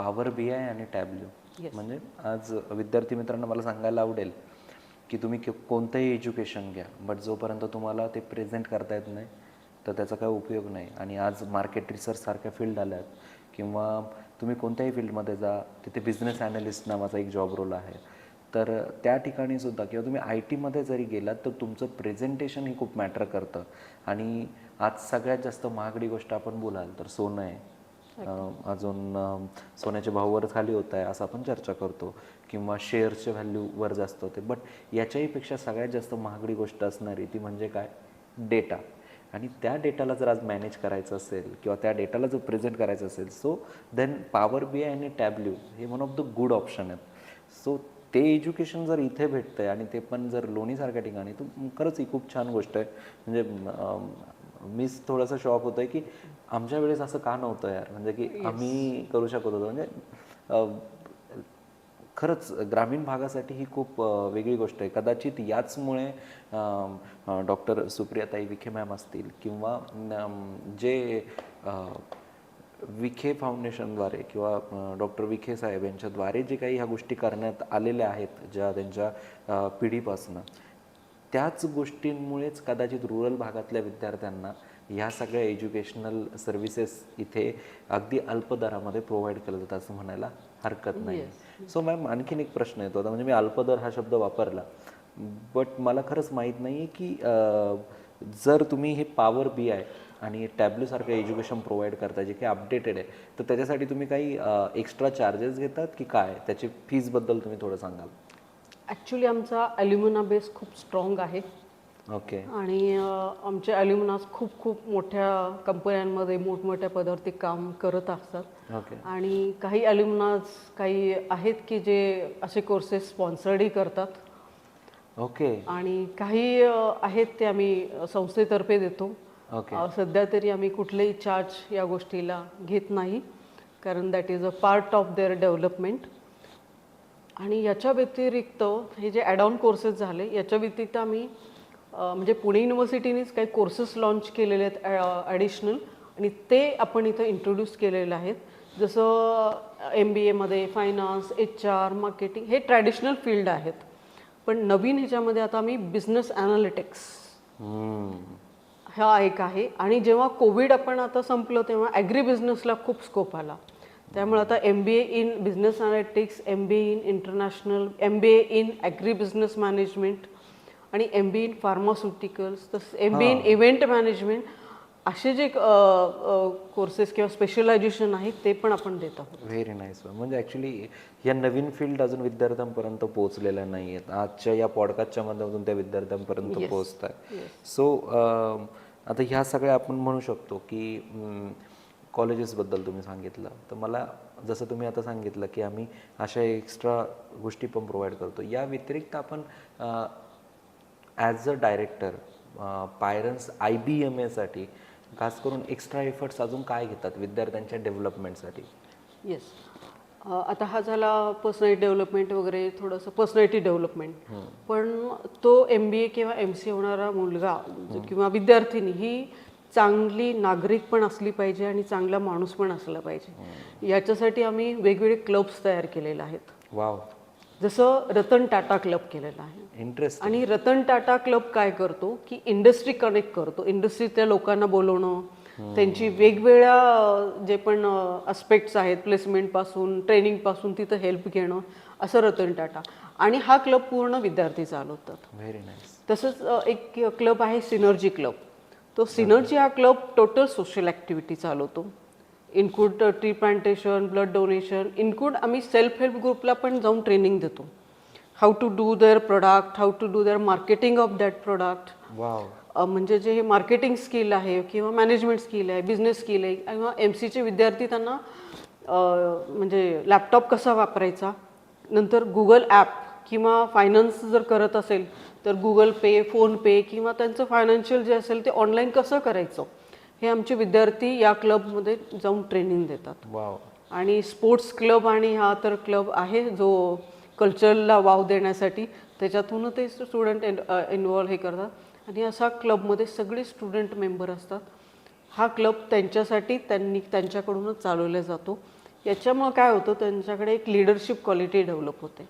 Power B I आणि टॅब्ल्यू. म्हणजे आज विद्यार्थी मित्रांना मला सांगायला आवडेल की तुम्ही के- कोणतंही एज्युकेशन घ्या बट जोपर्यंत तुम्हाला ते प्रेझेंट करता येत नाही तर त्याचा काय उपयोग नाही. आणि आज मार्केट रिसर्च सारख्या फील्ड आल्यात किंवा तुम्ही कोणत्याही फील्डमध्ये जा तिथे बिझनेस ॲनालिस्ट नावाचा एक जॉब रोल आहे तर त्या ठिकाणी सुद्धा किंवा तुम्ही आय टीमध्ये जरी गेलात तर तुमचं प्रेझेंटेशन हे खूप मॅटर करतं. आणि आज सगळ्यात जास्त महागडी गोष्ट आपण बोलाल तर सोनं आहे. अजून सोन्याचे भाव वर खाली होत आहे असं आपण चर्चा करतो. किंवा शेअरचे व्हॅल्यू वर जास्त होते. बट याच्याही पेक्षा सगळ्यात जास्त महागडी गोष्ट असणारी ती म्हणजे काय? डेटा आणि त्या डेटाला जर आज मॅनेज करायचं असेल किंवा त्या डेटाला जर प्रेझेंट करायचं असेल so then power B I आणि टॅबल्यू हे one of the good option आहेत. सो ते एज्युकेशन जर इथे भेटतं आहे आणि ते पण जर लोणीसारख्या ठिकाणी तर खरंच ही खूप छान गोष्ट आहे. म्हणजे मीच थोडंसं शॉक होतोय की आमच्या वेळेस असं का नव्हतं यार? म्हणजे की आम्ही करू शकत होतो. म्हणजे खरंच ग्रामीण भागासाठी ही खूप वेगळी गोष्ट आहे. कदाचित याचमुळे डॉक्टर सुप्रियाताई विखे मॅम असतील किंवा जे विखे फाउंडेशनद्वारे किंवा डॉक्टर विखे साहेब यांच्याद्वारे जे काही ह्या गोष्टी करण्यात आलेल्या आहेत ज्या त्यांच्या पिढीपासनं त्याच गोष्टींमुळेच कदाचित रुरल भागातल्या विद्यार्थ्यांना ह्या सगळ्या एज्युकेशनल सर्व्हिसेस इथे अगदी अल्प दरामध्ये प्रोव्हाइड केलं जातं असं म्हणायला हरकत नाही. सो मॅम आणखीन एक प्रश्न येतो. आता म्हणजे मी अल्पदर हा शब्द वापरला. बट मला खरंच माहीत नाही की अं, जर तुम्ही हे पॉवर बी आय आणि टॅब्लूसारखं एज्युकेशन प्रोव्हाइड करता जे काही अपडेटेड आहे तर त्याच्यासाठी तुम्ही काही एक्स्ट्रा चार्जेस घेतात की काय? त्याची फीजबद्दल तुम्ही थोडं सांगाल. ॲक्च्युली आमचा ॲल्युमिना बेस खूप स्ट्रॉंग आहे. ओके आणि अ, आमचे ॲल्युमिनास खूप खूप मोठ्या कंपन्यांमध्ये मोठमोठ्या पदार्थी काम करत असतात. ओके आणि काही ॲल्युमिनास काही आहेत की जे असे कोर्सेस स्पॉन्सर्डही करतात. ओके आणि काही अ, आहेत ते आम्ही अ, संस्थेतर्फे देतो. ओके अ, सध्या तरी आम्ही कुठलेही चार्ज या गोष्टीला घेत नाही. कारण that is a part of their development आणि याच्या व्यतिरिक्त हे जे ॲड ऑन कोर्सेस झाले याच्या व्यतिरिक्त आम्ही म्हणजे पुणे युनिव्हर्सिटीनेच काही कोर्सेस लॉन्च केलेले आहेत ॲडिशनल आणि ते आपण इथं इंट्रोड्यूस केलेले आहेत. जसं एम बी एमध्ये फायनान्स एच आर मार्केटिंग हे ट्रॅडिशनल फील्ड आहेत. पण नवीन ह्याच्यामध्ये आता आम्ही बिझनेस ॲनालिटिक्स हा एक आहे. आणि जेव्हा कोविड आपण आता संपलं तेव्हा ॲग्री बिझनेसला खूप स्कोप आला. त्यामुळे आता M B A in business analytics M B A in international M B A in agri business management आणि एम बी इन फार्मास्युटिकल्स तसंच M B in event management असे जे कोर्सेस किंवा स्पेशलायझेशन आहेत ते पण आपण देत आहोत. व्हेरी नाईस म्हणजे ॲक्च्युली या नवीन फील्ड अजून विद्यार्थ्यांपर्यंत पोहोचलेल्या नाही आहेत आजच्या या पॉडकास्टच्या माध्यमातून त्या विद्यार्थ्यांपर्यंत पोहोचत आहे सो आता ह्या सगळ्या आपण म्हणू शकतो की कॉलेजेसबद्दल तुम्ही सांगितलं. तर मला जसं तुम्ही आता सांगितलं की आम्ही अशा एक्स्ट्रा गोष्टी पण प्रोव्हाइड करतो. या व्यतिरिक्त आपण as a director पायरन्स I B M एसाठी खास करून एक्स्ट्रा एफर्ट्स अजून काय घेतात विद्यार्थ्यांच्या डेव्हलपमेंटसाठी येस आता हा झाला पर्सनॅलिटी डेव्हलपमेंट वगैरे थोडंसं पर्सनॅलिटी डेव्हलपमेंट पण तो एम बी ए किंवा एम सी होणारा मुलगा किंवा विद्यार्थिनी ही चांगली नागरिक पण असली पाहिजे आणि चांगला माणूस पण असला पाहिजे. याच्यासाठी आम्ही वेगवेगळे क्लब्स तयार केलेले आहेत. वाव. जसं रतन टाटा क्लब केलेला आहे. इंटरेस्ट आणि रतन टाटा क्लब काय करतो? की इंडस्ट्री कनेक्ट करतो. इंडस्ट्रीतल्या लोकांना बोलवणं त्यांची वेगवेगळ्या जे पण अस्पेक्ट्स आहेत प्लेसमेंटपासून ट्रेनिंगपासून तिथं हेल्प घेणं असं रतन टाटा. आणि हा क्लब पूर्ण विद्यार्थी चालवतात. व्हेरी नाईस तसंच एक क्लब आहे सिनर्जी क्लब तो सिनर्जी हा क्लब टोटल सोशल ॲक्टिव्हिटी चालवतो. Include tree plantation blood donation include आम्ही सेल्फ हेल्प ग्रुपला पण जाऊन ट्रेनिंग देतो. How to do their product how to do their marketing of that product म्हणजे जे हे मार्केटिंग स्किल आहे किंवा मॅनेजमेंट स्किल आहे बिझनेस स्किल आहे किंवा एम सीचे विद्यार्थी त्यांना म्हणजे लॅपटॉप कसा वापरायचा नंतर गुगल ॲप किंवा फायनान्स जर करत असेल तर गुगल पे फोनपे किंवा त्यांचं फायनान्शियल जे असेल ते ऑनलाईन कसं करायचं? हे आमचे विद्यार्थी या क्लबमध्ये जाऊन ट्रेनिंग देतात. वाव आणि स्पोर्ट्स क्लब आणि हा तर क्लब आहे जो कल्चरला वाव देण्यासाठी. त्याच्यातून ते स्टुडंट इन्वॉल्व हे करतात. आणि असा क्लबमध्ये सगळे स्टुडंट मेंबर असतात. हा क्लब त्यांच्यासाठी त्यांनी त्यांच्याकडूनच चालवला जातो. याच्यामुळं काय होतं? त्यांच्याकडे एक लिडरशिप क्वालिटी डेव्हलप होते.